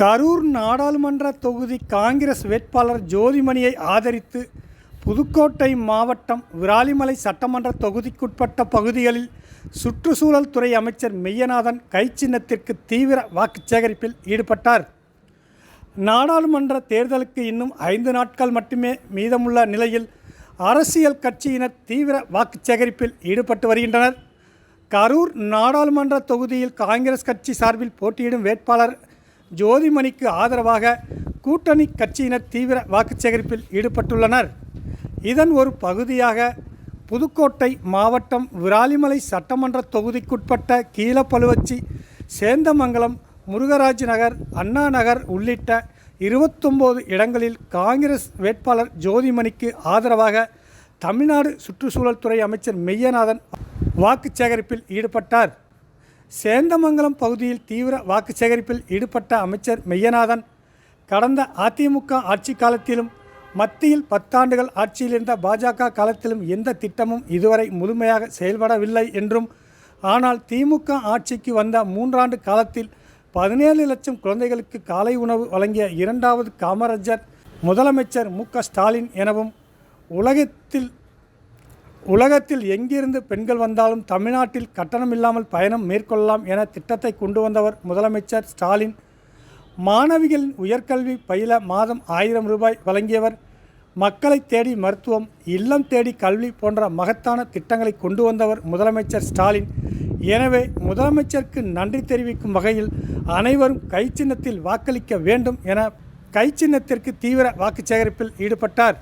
கரூர் நாடாளுமன்ற தொகுதி காங்கிரஸ் வேட்பாளர் ஜோதிமணியை ஆதரித்து புதுக்கோட்டை மாவட்டம் விராலிமலை சட்டமன்ற தொகுதிக்குட்பட்ட பகுதிகளில் சுற்றுச்சூழல் துறை அமைச்சர் மெய்யநாதன் கைச்சின்னத்திற்கு தீவிர வாக்கு சேகரிப்பில் ஈடுபட்டார். நாடாளுமன்ற தேர்தலுக்கு இன்னும் ஐந்து நாட்கள் மட்டுமே மீதமுள்ள நிலையில் அரசியல் கட்சியினர் தீவிர வாக்கு சேகரிப்பில் ஈடுபட்டு வருகின்றனர். கரூர் நாடாளுமன்ற தொகுதியில் காங்கிரஸ் கட்சி சார்பில் போட்டியிடும் வேட்பாளர் ஜோதிமணிக்கு ஆதரவாக கூட்டணி கட்சியினர் தீவிர வாக்குச்சேகரிப்பில் ஈடுபட்டுள்ளனர். இதன் ஒரு பகுதியாக புதுக்கோட்டை மாவட்டம் விராலிமலை சட்டமன்ற தொகுதிக்குட்பட்ட கீழப்பழுவச்சி சேந்தமங்கலம் முருகராஜ் நகர் அண்ணா நகர் உள்ளிட்ட இருபத்தொம்போது இடங்களில் காங்கிரஸ் வேட்பாளர் ஜோதிமணிக்கு ஆதரவாக தமிழ்நாடு சுற்றுச்சூழல் துறை அமைச்சர் மெய்யநாதன் வாக்குச் சேகரிப்பில் ஈடுபட்டார். சேந்தமங்கலம் பகுதியில் தீவிர வாக்கு சேகரிப்பில் ஈடுபட்ட அமைச்சர் மெய்யநாதன் கடந்த அதிமுக ஆட்சி காலத்திலும் மத்தியில் பத்தாண்டுகள் ஆட்சியில் இருந்த பாஜக காலத்திலும் எந்த திட்டமும் இதுவரை முழுமையாக செயல்படவில்லை என்றும் ஆனால் திமுக ஆட்சிக்கு வந்த மூன்றாண்டு காலத்தில் பதினேழு லட்சம் குழந்தைகளுக்கு காலை உணவு வழங்கிய இரண்டாவது காமராஜர் முதலமைச்சர் மு க ஸ்டாலின் எனவும் உலகத்தில் உலகத்தில் எங்கிருந்து பெண்கள் வந்தாலும் தமிழ்நாட்டில் கட்டணமில்லாமல் பயணம் மேற்கொள்ளலாம் என திட்டத்தை கொண்டு வந்தவர் முதலமைச்சர் ஸ்டாலின். மாணவிகளின் உயர்கல்வி பயில மாதம் ஆயிரம் ரூபாய் வழங்கியவர். மக்களை தேடி மருத்துவம் இல்லம் தேடி கல்வி போன்ற மகத்தான திட்டங்களை கொண்டு வந்தவர் முதலமைச்சர் ஸ்டாலின். எனவே முதலமைச்சருக்கு நன்றி தெரிவிக்கும் வகையில் அனைவரும் கைச்சின்னத்தில் வாக்களிக்க வேண்டும் என கைச்சின்னத்திற்கு தீவிர வாக்கு சேகரிப்பில் ஈடுபட்டார்.